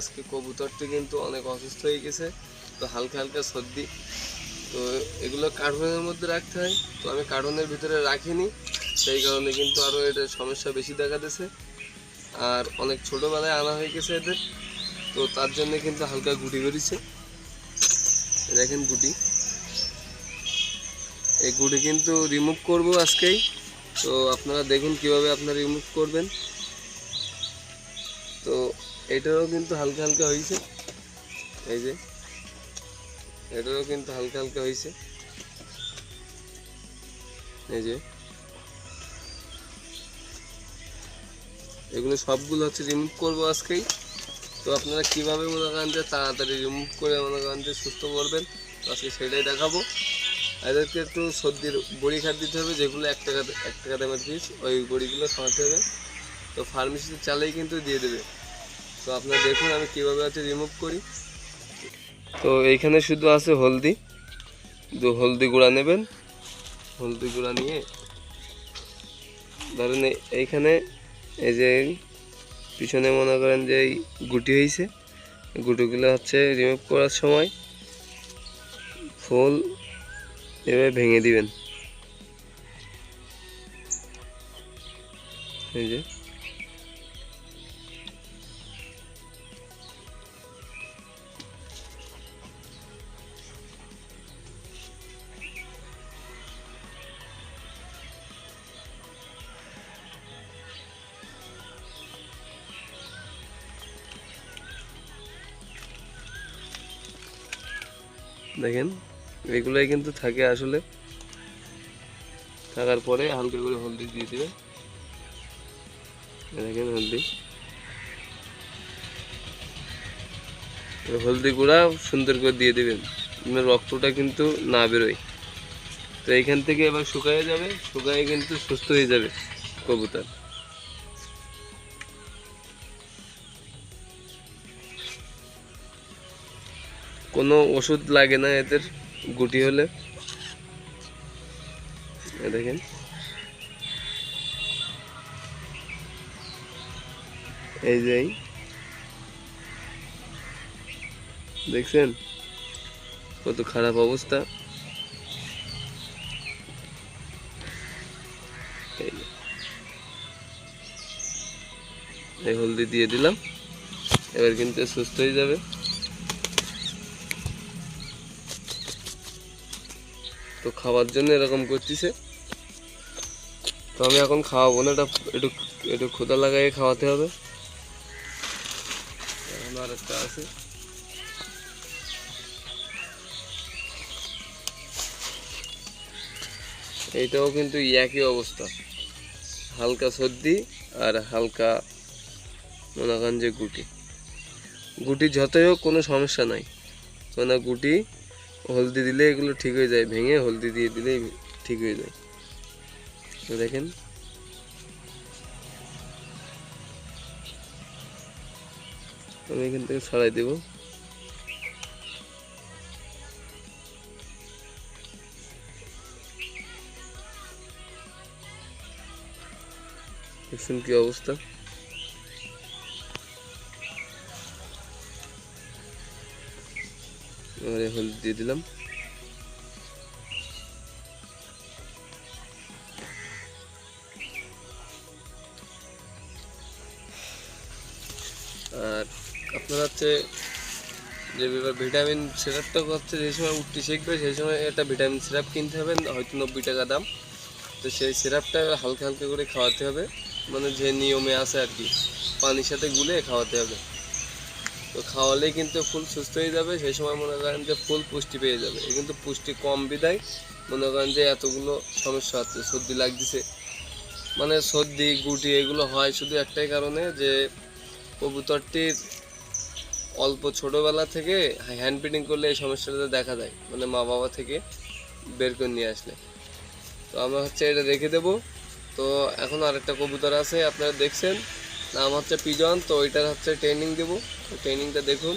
আজকে কবুতরটি কিন্তু অনেক অসুস্থ হয়ে গেছে, তো হালকা হালকা সর্দি। তো এগুলো কার্টুনের মধ্যে রাখতে হয়, তো আমি কার্টুনের ভিতরে রাখিনি, সেই কারণে কিন্তু আরও এটার সমস্যা বেশি দেখা দিয়েছে। আর অনেক ছোটোবেলায় আনা হয়ে গেছে এদের, তো তার জন্য কিন্তু হালকা গুটি বেরিয়েছে। দেখেন গুটি। এই গুটি কিন্তু রিমুভ করব আজকেই, তো আপনারা দেখুন কীভাবে আপনারা রিমুভ করবেন। তো এটারও কিন্তু হালকা হালকা হয়েছে। এই যে এটারও কিন্তু হালকা হালকা হয়েছে। এই যে, এগুলো সবগুলো হচ্ছে রিমুভ করব আজকেই। তো আপনারা কীভাবে মনে করেন যে তাড়াতাড়ি রিমুভ করে মনে করেন যে সুস্থ করবেন, তো আজকে সেটাই দেখাবো। এদেরকে একটু সর্দির, বড়ি খাট দিতে হবে, যেগুলো এক টাকা এক টাকা দামের পিস ওই বড়িগুলো খাওয়াতে হবে। তো ফার্মেসিতে চালেই কিন্তু দিয়ে দেবে। তো আপনারা দেখুন আমি কীভাবে আছে রিমুভ করি। তো এইখানে শুধু আছে হলদি। দু হলদি গুঁড়া নেবেন। হলদি গুঁড়া নিয়ে ধরেন এইখানে এই যে পিছনে মনে করেন যে এই গুটি হয়েছে গুটিগুলো হচ্ছে রিমুভ করার সময় ফুল এভাবে ভেঙে দিবেন। এই যে দেখেন, এগুলোই কিন্তু থাকে আসলে। থাকার পরে হালকা করে হলদি দিয়ে দেবে। দেখেন হলদি। হলদি গুঁড়া সুন্দর করে দিয়ে দেবেন। রক্তটা কিন্তু না বেরোয়। তো এইখান থেকে এবার শুকায় যাবে। শুকায় কিন্তু সুস্থ হয়ে যাবে কবুতর। কোনো ওষুধ লাগে না এদের, গুটি হলে। দেখেন। এই যে দেখছেন? কত খারাপ অবস্থা। এই হলদি দিয়ে দিলাম। এবার কিন্তু সুস্থ হয়ে যাবে। তো খাওয়ার জন্য এরকম করতেছে। তো আমি এখন খাওয়াবো না, এটা একটু একটু ক্ষুদা লাগাই খাওয়াতে হবে। এখন আর একটা আছে। এইটাও কিন্তু একই অবস্থা। হালকা সর্দি আর হালকা মনে করেন যে গুটি। গুটি যতই হোক কোনো সমস্যা নাই। মানে গুটি হলদি দিলে এগুলো ঠিক হয়ে যায়, ভেঙে হলদি দিয়ে দিলেই ঠিক হয়ে যায়। দেখেন। আমি এখান থেকে ছড়াই দেব। দেখছেন কি অবস্থা? এবারে হলদি দিয়ে দিলাম। আর আপনার হচ্ছে যে ভিটামিন সিরাপটা হচ্ছে যে সময় উঠতে শিখবে, সেই সময় একটা ভিটামিন সিরাপ কিনতে হবে, হয়তো নব্বই টাকা দাম। তো সেই সিরাপটা হালকা হালকা করে খাওয়াতে হবে। মানে যে নিয়মে আছে আর কি, পানির সাথে গুলে খাওয়াতে হবে। তো খাওয়ালেই কিন্তু ফুল সুস্থ হয়ে যাবে, সেই সময় মনে করেন যে ফুল পুষ্টি পেয়ে যাবে। কিন্তু পুষ্টি কম বিদায়। মনে করেন যে এতগুলো সমস্যা হচ্ছে, সর্দি লাগতেছে। মানে সর্দি, গুটি এগুলো হয় শুধু একটাই কারণে যে কবুতরটির অল্প ছোটোবেলা থেকে হ্যান্ড ফিডিং করলে এই সমস্যাটা দেখা যায় মানে মা বাবা থেকে বের করে নিয়ে আসলে। তো আমরা হচ্ছে এটা রেখে দেব। তো এখন আরেকটা কবুতর আছে, আপনারা দেখছেন। নাম হচ্ছে পিজন, তো ওইটার হচ্ছে ট্রেনিং দেবো। ট্রেনিংটা দেখুন।